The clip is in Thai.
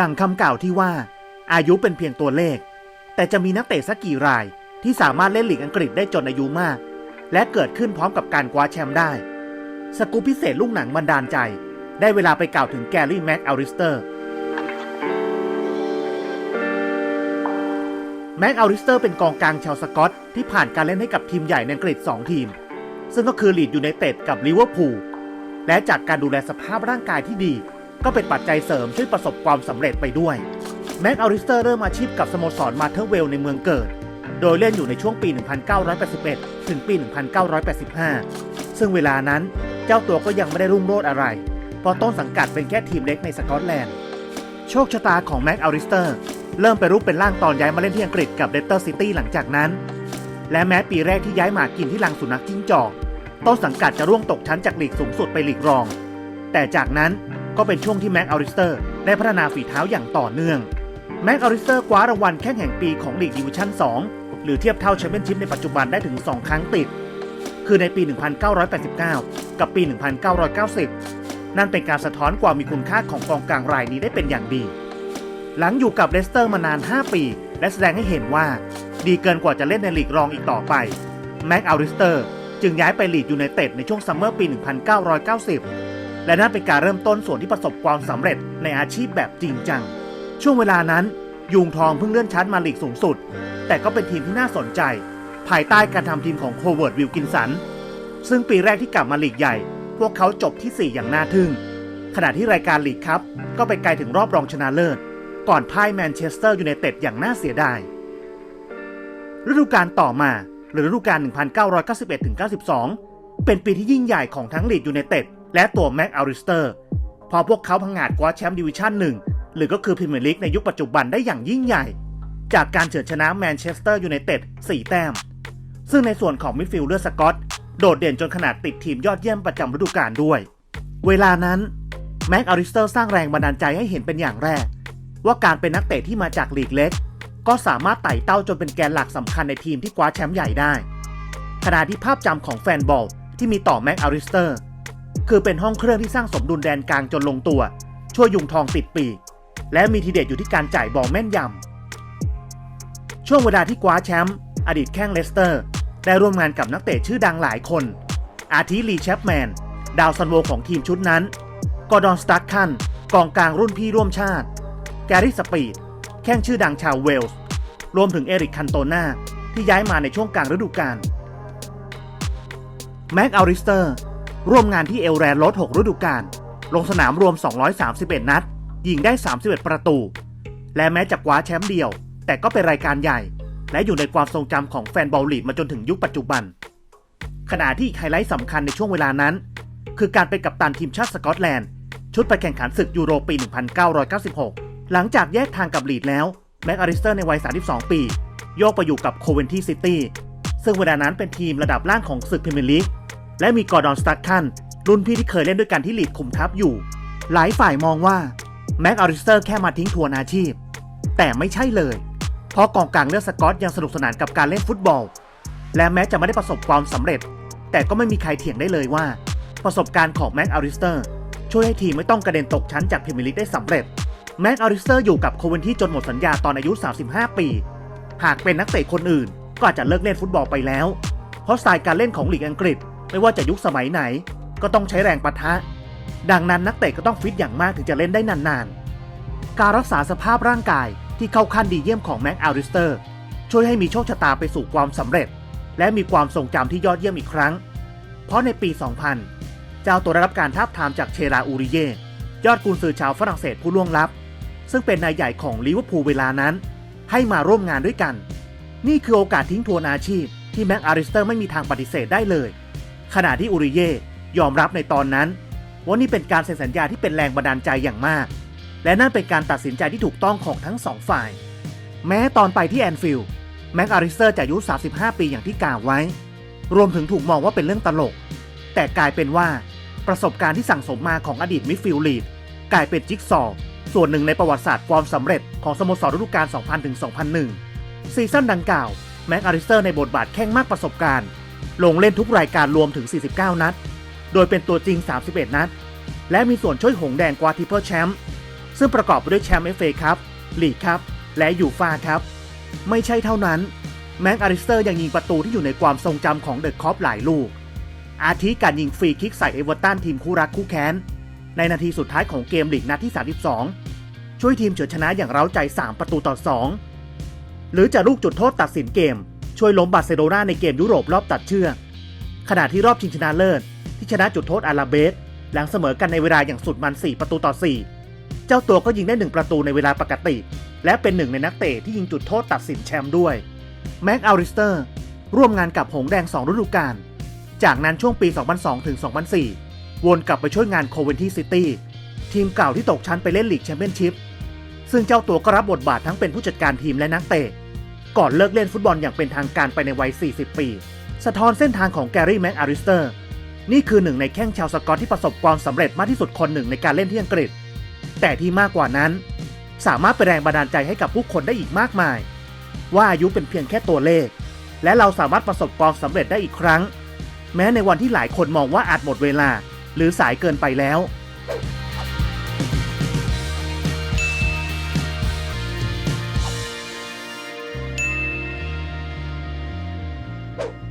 ดังคำกล่าวที่ว่า อายุเป็นเพียงตัวเลข แต่จะมีนักเตะสักกี่รายที่สามารถเล่นลีกอังกฤษได้จนอายุมาก และเกิดขึ้นพร้อมกับการคว้าแชมป์ได้ สกูปพิเศษลูกหนังบันดาลใจ ได้เวลาไปกล่าวถึงแกรี่แม็กอัลริสเตอร์แม็กอัลริสเตอร์เป็นกองกลางชาวสกอตที่ผ่านการเล่นให้กับทีมใหญ่ในอังกฤษ 2 ทีม ซึ่งก็คือลีดยูไนเต็ดกับลิเวอร์พูลและจากการดูแลสภาพร่างกายที่ดี ก็เป็นปัจจัยเสริมช่วยประสบความสำเร็จไปด้วย แม็กอัลริสเตอร์เริ่มอาชีพกับสโมสรมาเทอร์เวลในเมืองเกิด โดยเล่นอยู่ในช่วงปี 1981 ถึงปี 1985 ซึ่งเวลานั้นเจ้าตัวก็ยังไม่ได้รุ่งโรจน์อะไร เพราะต้นสังกัดเป็นแค่ทีมเล็กในสกอตแลนด์ โชคชะตาของแม็กอัลริสเตอร์เริ่มไปรูปเป็นร่างตอนย้ายมาเล่นที่อังกฤษกับเลสเตอร์ซิตี้หลังจากนั้น และแม้ปีแรกที่ย้ายมากินที่ลังสุนัขจิ้งจอกต้นสังกัดจะร่วงตกชั้นจากลีกสูงสุดไปลีกรอง แต่จากนั้น ก็เป็นช่วงที่แม็กอัลริสเตอร์ได้พัฒนาฝีเท้าอย่างต่อเนื่อง แม็กอัลริสเตอร์คว้ารางวัลแข้งแห่งปีของลีกดิวิชั่น 2 หรือเทียบเท่าแชมเปี้ยนชิพในปัจจุบันได้ถึง 2 ครั้งติด คือในปี 1989 กับปี 1990 นั่นเป็นการสะท้อนความมีคุณค่าของกองกลางรายนี้ได้เป็นอย่างดี หลังอยู่กับเลสเตอร์มานาน 5 ปี และแสดงให้เห็นว่า ดีเกินกว่าจะเล่นในลีกรองอีกต่อไปแม็กอัลริสเตอร์จึงย้ายไปลีดยูไนเต็ดในช่วงซัมเมอร์ปี 1990 และนั่นเป็นการเริ่มต้นส่วนที่ประสบความสำเร็จในอาชีพแบบจริงจัง ช่วงเวลานั้นยุงทองเพิ่งเลื่อนชั้นมาลีกสูงสุด แต่ก็เป็นทีมที่น่าสนใจ ภายใต้การทำทีมของโคเวิร์ดวิลกินสัน ซึ่งปีแรกที่กลับมาลีกใหญ่ พวกเขาจบที่ 4 อย่างน่าทึ่ง ขณะที่รายการลีกคัพก็ไปไกลถึงรอบรองชนะเลิศ ก่อนพ่ายแมนเชสเตอร์ยูไนเต็ดอย่างน่าเสียดาย ฤดูกาลต่อมาหรือฤดูกาล1991-92 เป็นปีที่ยิ่งใหญ่ของทั้งลีดยูไนเต็ด และตัวแม็กอัลริสเตอร์ พอพวกเขาพังงาดคว้าแชมป์ดิวิชั่นหนึ่งหรือก็คือพรีเมียร์ลีกในยุคปัจจุบันได้อย่างยิ่งใหญ่ จากการเฉือนชนะแมนเชสเตอร์ยูไนเต็ด4แต้ม ซึ่งในส่วนของมิดฟิลด์เลอร์สกอตโดดเด่นจนขนาดติดทีมยอดเยี่ยมประจำฤดูกาลด้วย เวลานั้นแม็กอาริสเตอร์สร้างแรงบันดาลใจให้เห็นเป็นอย่างแรก ว่าการเป็นนักเตะที่มาจากลีกเล็ก ก็สามารถไต่เต้าจนเป็นแกนหลักสำคัญในทีมที่คว้าแชมป์ใหญ่ได้ขณะที่ภาพจำของแฟนบอลที่มีต่อแม็กอาริสเตอร์ คือเป็นห้องเครื่องที่สร้างสมดุลแดนกลางจนลงตัว ช่วยยุงทองติดปีก และมีทีเด็ดอยู่ที่การจ่ายบอลแม่นยำ ช่วงเวลาที่คว้าแชมป์อดีตแข้งเลสเตอร์ ได้ร่วมงานกับนักเตะชื่อดังหลายคน อาทิลีแชปแมน ดาวซันโวของทีมชุดนั้นกอร์ดอนสตักคันกองกลางรุ่นพี่ร่วมชาติ แกรี่สปีด แข้งชื่อดังชาวเวลส์ รวมถึงเอริกคันโตนาที่ย้ายมาในช่วงกลางฤดูกาลแม็กอัลริสเตอร์ ร่วมงานที่เอลแรนลด 6 ฤดูกาล ลงสนามรวม 231 นัด ยิงได้ 31 ประตู และแม้จะคว้าแชมป์เดียว แต่ก็เป็นรายการใหญ่ และอยู่ในความทรงจำของแฟนบอลลีดมาจนถึงยุคปัจจุบัน ขณะที่ไฮไลท์สำคัญในช่วงเวลานั้น คือการเป็นกัปตันทีมชาติสกอตแลนด์ ชุดไปแข่งขันศึกยูโรปี 1996 หลังจากแยกทางกับลีดแล้วแม็กอาริสเตอร์ในวัย 32 ปี โยกไปอยู่กับโคเวนทีซิตี้ซึ่งเวลานั้นเป็นทีมระดับล่างของศึกพรีเมียร์ลีก และมีกอร์ดอนสตักคันรุ่นพี่ที่เคยเล่นด้วยกันที่ลีดคุมทัพอยู่ หลายฝ่ายมองว่าแม็กอาริสเตอร์แค่มาทิ้งทวนอาชีพ แต่ไม่ใช่เลย เพราะกองกลางเลือดสกอตยังสนุกสนานกับการเล่นฟุตบอล และแม้จะไม่ได้ประสบความสำเร็จ แต่ก็ไม่มีใครเถียงได้เลยว่า ประสบการณ์ของแม็กอาริสเตอร์ช่วยให้ทีมไม่ต้องกระเด็นตกชั้นจากพรีเมียร์ลีกได้สำเร็จแม็กอาริสเตอร์อยู่กับโคเวนที่จนหมดสัญญาตอนอายุ 35 ปี หากเป็นนักเตะคนอื่น ก็อาจจะเลิกเล่นฟุตบอลไปแล้ว เพราะสไตล์การเล่นของลีกอังกฤษ ไม่ว่าจะยุคสมัยไหน ก็ต้องใช้แรงปะทะ ดังนั้นนักเตะก็ต้องฟิตอย่างมากถึงจะเล่นได้นานๆ การรักษาสภาพร่างกายที่เข้าขั้นดีเยี่ยมของแม็กอาริสเตอร์ ช่วยให้มีโชคชะตาไปสู่ความสำเร็จ และมีความทรงจำที่ยอดเยี่ยมอีกครั้ง เพราะในปี 2000 เจ้าตัวได้รับการทาบทามจากเชราอูริเย่ยอดกุนซือชาวฝรั่งเศสผู้ล่วงลับ ซึ่งเป็นนายใหญ่ของลิเวอร์พูลเวลานั้น ให้มาร่วมงานด้วยกัน นี่คือโอกาสทิ้งทวนอาชีพที่แม็กอาริสเตอร์ไม่มีทางปฏิเสธได้เลย ขณะที่อูริเย่ยอมรับในตอนนั้น ว่านี่เป็นการเซ็นสัญญาที่เป็นแรงบันดาลใจอย่างมาก และนั่นเป็นการตัดสินใจที่ถูกต้องของทั้งสองฝ่าย แม้ตอนไปที่แอนฟิลด์แม็กอาริสเตอร์จะอายุ 35 ปีอย่างที่กล่าวไว้ รวมถึงถูกมองว่าเป็นเรื่องตลก แต่กลายเป็นว่าประสบการณ์ที่สั่งสมมาของอดีตมิดฟิลด์ลีดกลายเป็นจิ๊กซอว์ส่วนหนึ่งในประวัติศาสตร์ความสำเร็จของสโมสรฤดูกาล 2000-2001 ซีซั่นดังกล่าวแม็กอาริสเตอร์ในบทบาทแข้งมากประสบการณ์ ลงเล่นทุกรายการรวมถึง 49 นัด โดยเป็นตัวจริง 31 นัด และมีส่วนช่วยหงแดงกวาทิเพิลแชมป์ซึ่งประกอบไปด้วยแชมป์เอฟเอครับลีกครับ และยูฟาครับ ไม่ใช่เท่านั้น แม็กอาริสเตอร์ยังยิงประตูที่อยู่ในความทรงจำของเดอะคอปหลายลูก อาทิการยิงฟรีคิกใส่เอเวอร์ตันทีมคู่รักคู่แค้น ในนาทีสุดท้ายของเกมลีกนัดที่ 32 ช่วยทีมเฉือชนะอย่างเร้าใจ 3 ประตูต่อ 2 หรือจะลูกจุดโทษตัดสินเกม ช่วยล้มบาร์เซโลนาในเกมยุโรปรอบตัดเชือกขณะที่รอบชิงชนะเลิศ ที่ชนะจุดโทษอาราเบส หลังเสมอกันในเวลาอย่างสุดมัน 4 ประตูต่อ 4 เจ้าตัวก็ยิงได้ 1 ประตูในเวลาปกติ และเป็นหนึ่งในนักเตะที่ยิงจุดโทษตัดสินแชมป์ด้วย แม็กอาริสเตอร์ ร่วมงานกับหงแดง 2 ฤดูกาล จากนั้นช่วงปี 2002 ถึง 2004 วนกลับไปช่วยงานโคเวนทีซิตี้ทีมเก่าที่ตกชั้นไปเล่นลีกแชมเปี้ยนชิพซึ่งเจ้าตัวก็รับบทบาททั้งเป็นผู้จัดการทีมและนักเตะ ก่อนเลิกเล่นฟุตบอลอย่างเป็นทางการไปในวัย 40 ปี สะท้อนเส้นทางของแกรี่แม็กอาริสเตอร์ นี่คือหนึ่งในแข้งชาวสกอตที่ประสบความสำเร็จมากที่สุดคนหนึ่งในการเล่นที่อังกฤษ แต่ที่มากกว่านั้น สามารถเป็นแรงบันดาลใจให้กับผู้คนได้อีกมากมาย ว่าอายุเป็นเพียงแค่ตัวเลข และเราสามารถประสบความสำเร็จได้อีกครั้ง แม้ในวันที่หลายคนมองว่าอาจหมดเวลา หรือสายเกินไปแล้ว Oh.